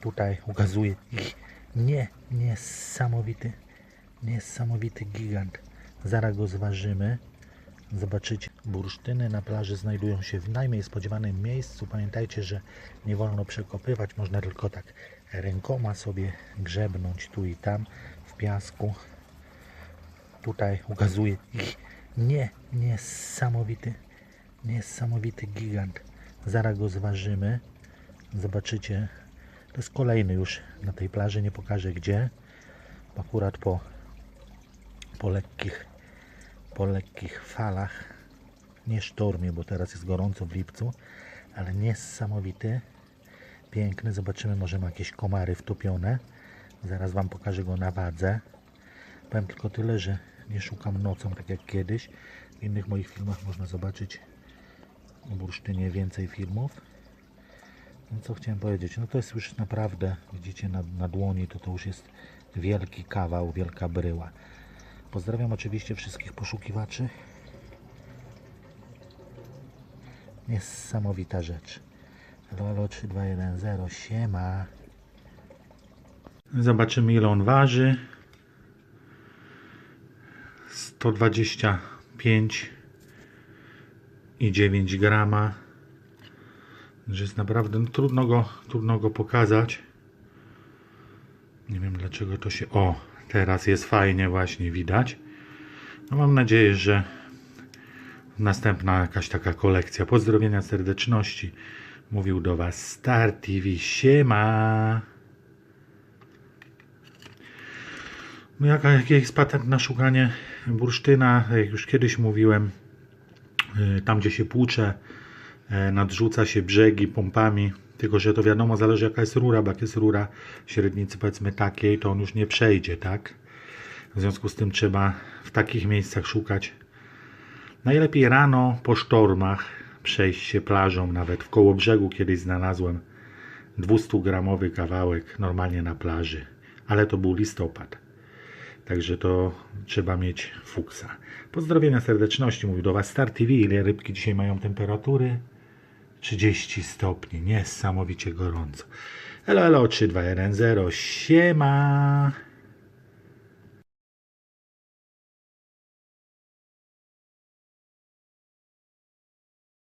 tutaj ukazuje ich nie, niesamowity, niesamowity gigant. Zaraz go zważymy. Zobaczycie, bursztyny na plaży znajdują się w najmniej spodziewanym miejscu. Pamiętajcie, że nie wolno przekopywać, można tylko tak rękoma sobie grzebnąć tu i tam w piasku. Tutaj ukazuje ich nie, niesamowity, niesamowity gigant. Zaraz go zważymy. Zobaczycie, to jest kolejny już na tej plaży, nie pokażę gdzie. Akurat po, po lekkich po lekkich falach, nie sztormie, bo teraz jest gorąco w lipcu, ale niesamowity, piękny. Zobaczymy, może ma jakieś komary wtopione. Zaraz Wam pokażę go na wadze. Powiem tylko tyle, że nie szukam nocą, tak jak kiedyś. W innych moich filmach można zobaczyć o bursztynie więcej filmów. Co chciałem powiedzieć? No to jest już naprawdę, widzicie na, na dłoni, to to już jest wielki kawał, wielka bryła. Pozdrawiam oczywiście wszystkich poszukiwaczy. Niesamowita rzecz. Halo 3210, siema. Zobaczymy ile on waży. 125 i 9 grama. Że jest naprawdę no, trudno, go, trudno go pokazać. Nie wiem dlaczego to się. O, teraz jest fajnie, właśnie widać. No mam nadzieję, że następna jakaś taka kolekcja. Pozdrowienia serdeczności. Mówił do Was Star TV. Siema. No jaka, jaki jest patent na szukanie bursztyna? Jak już kiedyś mówiłem, y, tam gdzie się płucze, nadrzuca się brzegi pompami. Tylko, że to wiadomo, zależy jaka jest rura, bo jak jest rura średnicy powiedzmy takiej, to on już nie przejdzie, tak? W związku z tym trzeba w takich miejscach szukać. Najlepiej rano po sztormach przejść się plażą, nawet w koło brzegu kiedyś znalazłem 200-gramowy kawałek normalnie na plaży, ale to był listopad. Także to trzeba mieć fuksa. Pozdrowienia serdeczności, mówił do Was Star TV. Ile rybki dzisiaj mają temperatury? 30 stopni, niesamowicie gorąco. Elo, elo, 3210, siema.